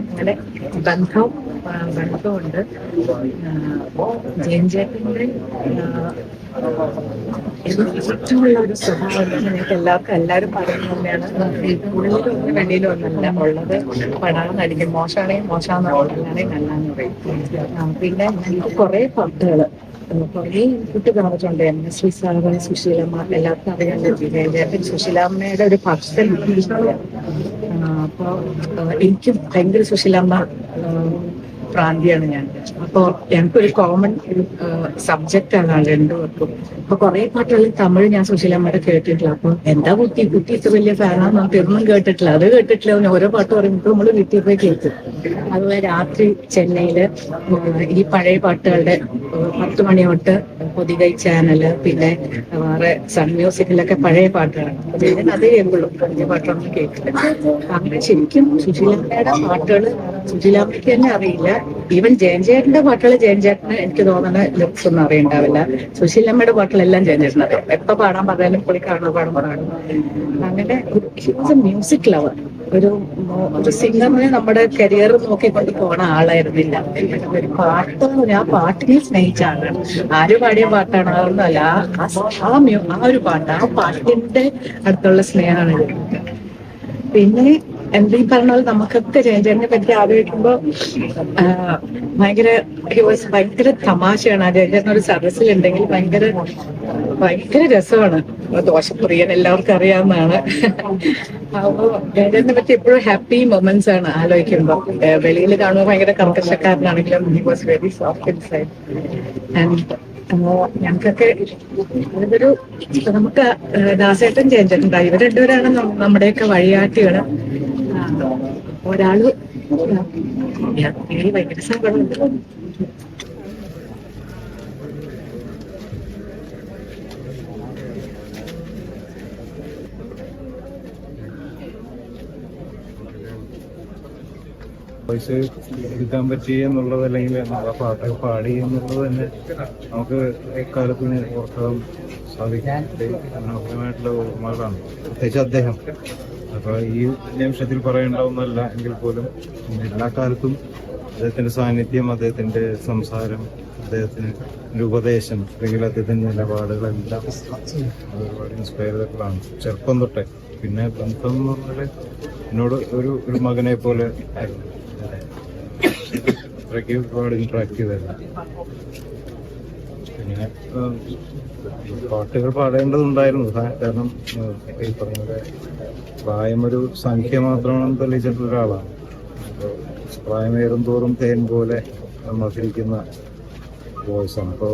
അങ്ങനെ ബന്ധം ബന്ധമുണ്ട്. ജയൻ എനിക്ക് ഇഷ്ടമുള്ള ഒരു സ്വഭാവം ഞങ്ങൾക്ക് എല്ലാവർക്കും എല്ലാവരും പറയുന്നത് തന്നെയാണ്. വെളിയിലും ഒന്നല്ല ഉള്ളത് പടാന്ന് അടിക്കും. മോശമാണെങ്കിൽ മോശമാന്ന് നല്ലതാണെങ്കിൽ നല്ലതെന്ന് പറയും. പിന്നെ കുറേ പാട്ടുകൾ കുറേ കുട്ടി പറഞ്ഞിട്ടുണ്ട് M S V sir Susheelamma എല്ലാവർക്കും അറിയാൻ ജയചേട്ടൻ സുശീലാമ്മയുടെ ഒരു ഭക്തൻ അപ്പോൾ എനിക്ക് ഭയങ്കര സുശീലമ്മ പ്രാന്തിയാണ് ഞാൻ. അപ്പോൾ എനിക്കൊരു കോമൺ സബ്ജക്റ്റ് ആണ് രണ്ടുപേർക്കും. അപ്പൊ കുറെ പാട്ടുകളിൽ തമിഴ് ഞാൻ സുശീലമ്മയുടെ കേട്ടിട്ടില്ല. അപ്പൊ എന്താ കുട്ടി കുട്ടി ഇത്ര വലിയ ഫാനാണ് നമുക്ക് ഒന്നും കേട്ടിട്ടില്ല. അത് കേട്ടിട്ടില്ല. ഓരോ പാട്ട് പറയുമ്പോൾ നമ്മൾ വീട്ടിൽ പോയി കേൾക്കും. അതുപോലെ രാത്രി ചെന്നൈയിൽ ഈ പഴയ പാട്ടുകളുടെ പത്ത് മണി തൊട്ട് പൊതികൈ ചാനൽ പിന്നെ വേറെ സൺ മ്യൂസിക്കിലൊക്കെ പഴയ പാട്ടുകളാണ്. അതേ കേൾക്കുള്ളൂ പഴയ പാട്ടൊന്നും കേൾക്കില്ല അങ്ങനെ ശരിക്കും സുശീലമ്മയുടെ പാട്ടുകൾ സുശീലാമ്മയ്ക്ക് തന്നെ അറിയില്ല. ഈവൻ ജയൻചേട്ടന്റെ പാട്ടുകൾ ജയൻചേട്ടന് എനിക്ക് തോന്നുന്ന ലുക്സ് ഒന്നും അറിയണ്ടാവില്ല. സുശീലമ്മയുടെ പാട്ടുകളെല്ലാം ജയൻചേട്ടൻ അറിയാം. എപ്പോ പാടാൻ പറഞ്ഞാലും പുള്ളി കാണുന്ന പാടും അങ്ങനെ മ്യൂസിക് ലവർ ഒരു ഒരു സിംഗറിനെ നമ്മുടെ കരിയർ നോക്കിക്കൊണ്ട് പോണ ആളായിരുന്നില്ല. ഒരു പാട്ട് ഞാൻ പാട്ടിനെ സ്നേഹിച്ച ആളാണ് ആര് പാടിയ പാട്ടാണ്? അല്ല. ആ- ആ ആ ആ ഒരു പാട്ട് ആ പാട്ടിന്റെ അടുത്തുള്ള സ്നേഹമാണ് പിന്നെ എന്താ ഈ പറഞ്ഞ പോലെ നമുക്കൊക്കെ ജയചേട്ടനെ പറ്റി ആലോചിക്കുമ്പോ ഭയങ്കര ഭയങ്കര തമാശയാണ്. ആ ജയചേട്ടൻ ഒരു സദസ്സിലുണ്ടെങ്കിൽ ഭയങ്കര ഭയങ്കര രസമാണ്. ദോഷപ്പുറിയൻ എല്ലാവർക്കും അറിയാവുന്നതാണ്. അപ്പോ ജയചേട്ടനെ പറ്റി എപ്പോഴും ഹാപ്പി മൊമെന്റ്സ് ആണ് ആലോചിക്കുമ്പോ. വെളിയിൽ കാണുമ്പോൾ ഭയങ്കര കർക്കശക്കാരനാണെങ്കിലും he was very soft inside and ഞങ്ങൾക്കൊക്കെ ഇതൊരു നമുക്ക് ദാസേട്ടൻ ജയഞ്ചേട്ടൻ ഇവർ രണ്ടുപേരാണ് നമ്മുടെയൊക്കെ വഴിയാട്ടികൾ ഒരാൾ ഭയങ്കര സങ്കടമുണ്ട്. വോയിസ് എടുക്കാൻ പറ്റി എന്നുള്ളത് അല്ലെങ്കിൽ നമ്മളെ പാട്ടൊക്കെ പാടി എന്നുള്ളത് തന്നെ നമുക്ക് എക്കാലത്തിന് ഓർക്കാൻ സാധിക്കും. മനോഹരമായിട്ടുള്ള ഓർമ്മകളാണ്. പ്രത്യേകിച്ച് അദ്ദേഹം. അപ്പൊ ഈ നിമിഷത്തിൽ പറയേണ്ട ഒന്നല്ല എങ്കിൽ പോലും എല്ലാ കാലത്തും അദ്ദേഹത്തിന്റെ സാന്നിധ്യം അദ്ദേഹത്തിന്റെ സംസാരം അദ്ദേഹത്തിന് ഉപദേശം അല്ലെങ്കിൽ അദ്ദേഹത്തിന്റെ നിലപാടുകളെല്ലാം ഒരുപാട് ഇൻസ്പയറുകളാണ് ചെറുപ്പം തൊട്ടേ. പിന്നെ ബന്ധം എന്ന് പറഞ്ഞാൽ എന്നോട് ഒരു ഒരു മകനെ പോലെ അത്രയ്ക്ക് ഒരുപാട് ഇന്ററാക്ട് ചെയ്തായിരുന്നു പിന്നെ പാട്ടുകൾ പാടേണ്ടതുണ്ടായിരുന്നു. കാരണം ഈ പറഞ്ഞ പ്രായം ഒരു സംഖ്യ മാത്രമാണെന്ന് തെളിയിച്ചിട്ടുള്ള ഒരാളാണ്. പ്രായമേറും തോറും തേൻ പോലെ മധുരിക്കുന്ന വോയിസാണ്. അപ്പോൾ